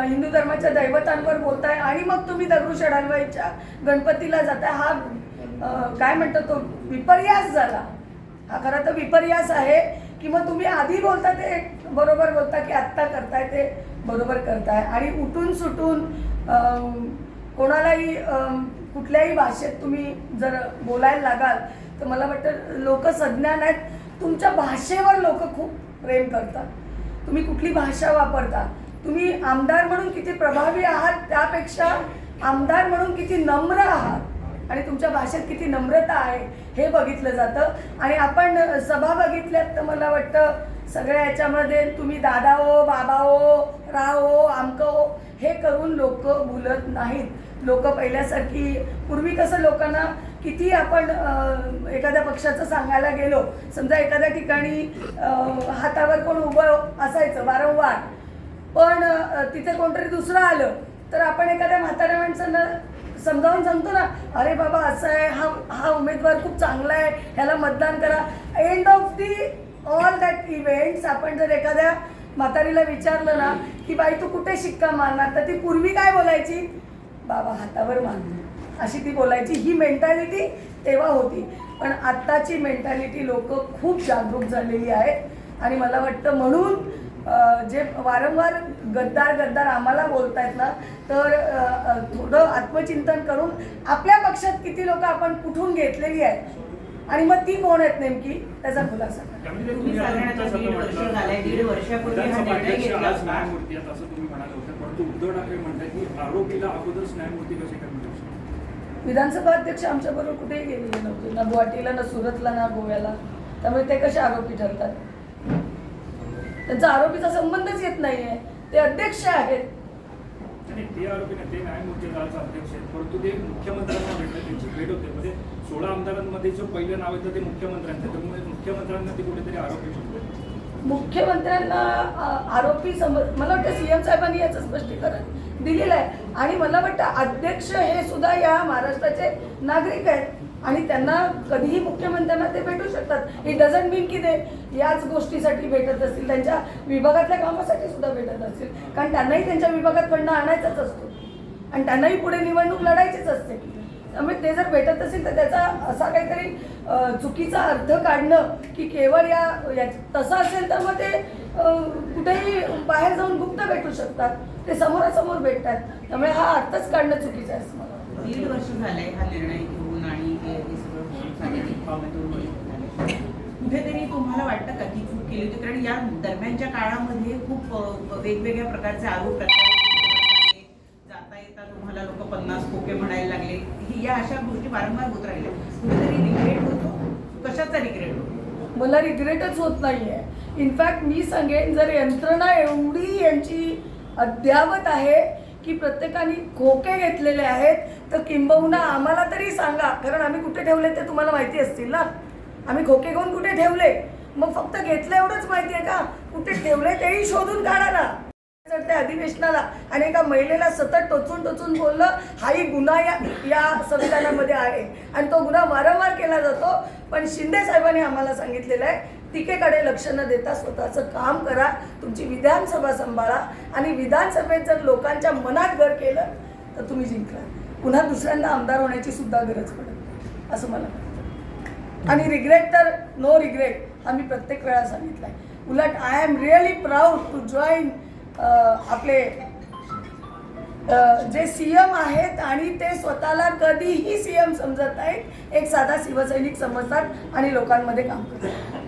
हिंदू धर्माच्या दैवतांवर बोलताय आणि मग तुम्ही दगडूशेठ हलवाईच्या गणपतीला जाताय. हा काय म्हणतो तो? विपर्यास झाला. हा खरं तर विपर्यास आहे की मग तुम्ही आधी बोलता ते बरोबर बोलता की आत्ता करताय ते बरोबर करताय. आणि उठून सुटून कोणालाही कुठल्याही भाषेत तुम्ही जर बोलायला लागाल तर मला वाटतं लोक सज्ञान आहेत. तुमच्या भाषेवर लोक खूप प्रेम करतात. तुम्ही कुठली भाषा वापरता? तुम्ही आमदार म्हणून किती प्रभावी आहात त्यापेक्षा आमदार म्हणून किती नम्र आहात? आणि तुमच्या भाषेत किती नम्रता आहे हे बघितलं जातं. आणि आपण सभा बघितल्यात तर मला वाटतं सगळ्या याच्यामध्ये तुम्ही दादा हो बाबा हो राव हो आमक हो हे करून लोक बोलत नाहीत. लोक पहिल्यासारखी पूर्वी कसं लोकांना किती आपण एखाद्या पक्षाचं सांगायला गेलो समजा एखाद्या ठिकाणी हातावर कोण उभं असायचं वारंवार पण तिथे कोणतरी दुसरं आलं तर आपण एखाद्या म्हाताऱ्या माणसांना समजावून सांगतो ना अरे बाबा असं आहे हा हा उमेदवार खूप चांगला आहे ह्याला मतदान करा. End of the all that events आपण जर एखाद्या म्हातारीला विचारलं ना की बाई तू कुठे शिक्का मारणार? तर ती पूर्वी काय बोलायची? बाबा हातावर मारणार अशी ती बोलायची. ही मेंटॅलिटी तेव्हा होती. पण आत्ताची मेंटॅलिटी लोक खूप जागरूक झालेली आहेत. आणि मला वाटतं म्हणून जे वारंवार गद्दार गद्दार आम्हाला बोलतायत ना तर थोडं आत्मचिंतन करून आपल्या पक्षात किती लोक आपण कुठून घेतलेली आहेत आणि मग ती कोण आहेत नेमकी त्याचा खुलासा हा विधानसभा अध्यक्ष आमच्याबरोबर कुठेही गेलेले नव्हते ना गुवाहाटीला ना सुरतला ना गोव्याला. त्यामुळे ते कसे आरोपी ठरतात? त्यांचा आरोपीचा संबंधच येत नाहीये. ते अध्यक्ष आहेत. आणि ते आरोपी नाही ते न्यायमूर्ती आज अध्यक्ष आहेत. परंतु ते मुख्यमंत्र्यांना भेटतात त्यांची भेट होते. म्हणजे सोळा आमदारांमध्ये जो पहिलं नाव येतं ते मुख्यमंत्र्यांचं त्यामुळे मुख्यमंत्र्यांना ते कुठेतरी आरोपी होते मुख्यमंत्र्यांना आरोपी समज मला वाटतं सीएम साहेबांनी याचं स्पष्टीकरण दिलेलं आहे. आणि मला वाटतं अध्यक्ष हे सुद्धा या महाराष्ट्राचे नागरिक आहेत. आणि त्यांना कधीही मुख्यमंत्र्यांना ते भेटू शकतात. इट डझंट मीन की ते याच गोष्टीसाठी भेटत असतील. त्यांच्या विभागातल्या कामासाठी सुद्धा भेटत असतील. कारण त्यांनाही त्यांच्या विभागात फंड आणायचाच असतो. आणि त्यांनाही पुढे निवडणूक लढायचीच असते. त्यामुळे ते जर भेटत असेल तर त्याचा असा काहीतरी चुकीचा अर्थ काढणं की केवळ या तसं असेल तर मग ते कुठेही बाहेर जाऊन गुप्त भेटू शकतात. ते समोरासमोर भेटतात. त्यामुळे हा अर्थच काढणं चुकीचं आहे दीड वर्ष झालंय हा निर्णय घेऊन आणि हे हे सगळं होऊन झालेलं आहे, दोन वर्ष झाले. कुठेतरी तुम्हाला वाटतं का की चूक केली होती? कारण या दरम्यानच्या काळामध्ये खूप वेगवेगळ्या प्रकारचे आरोप जाता येता तुम्हाला लोक पन्नास खोके म्हणायला लागले. ही या अशा गोष्टी वारंवार होत राहिल्या. कुठेतरी रिग्रेट होतो? कशाचा रिग्रेट होतो? मला रिग्रेटच होत नाहीये. इनफॅक्ट मी सांगेन जर यंत्रणा एवढी यांची अद्यावत आहे की प्रत्येकाने खोके घेतलेले आहेत. तर किंबहुना आम्हाला तरी सांगा कारण आम्ही कुठे ठेवले ते तुम्हाला माहिती असतील ना? आम्ही खोके घेऊन कुठे ठेवले? मग फक्त घेतलं एवढंच माहिती आहे का? कुठे ठेवले तेही शोधून काढा ना. त्या अधिवेशनाला आणि एका महिलेला सतत टोचून टोचून बोललं हाही गुन्हा या या संविधानामध्ये आहे. आणि तो गुन्हा वारंवार केला जातो. पण शिंदे साहेबांनी आम्हाला सांगितलेलं आहे टीकेकडे लक्ष न देता स्वतःचं काम करा तुमची विधानसभा सांभाळा आणि विधानसभेत जर लोकांच्या मनात घर केलं तर तुम्ही जिंकला. पुन्हा दुसऱ्यांदा आमदार होण्याची सुद्धा गरज पडत असं मला वाटतं. आणि रिग्रेट तर नो रिग्रेट हा मी प्रत्येक वेळा सांगितला आहे उलट I am really proud to join आपले जे सी एम आहेत आणि ते स्वतःला कधीही सी एम समजत नाहीत. एक साधा शिवसैनिक समजतात आणि लोकांमध्ये काम करतात.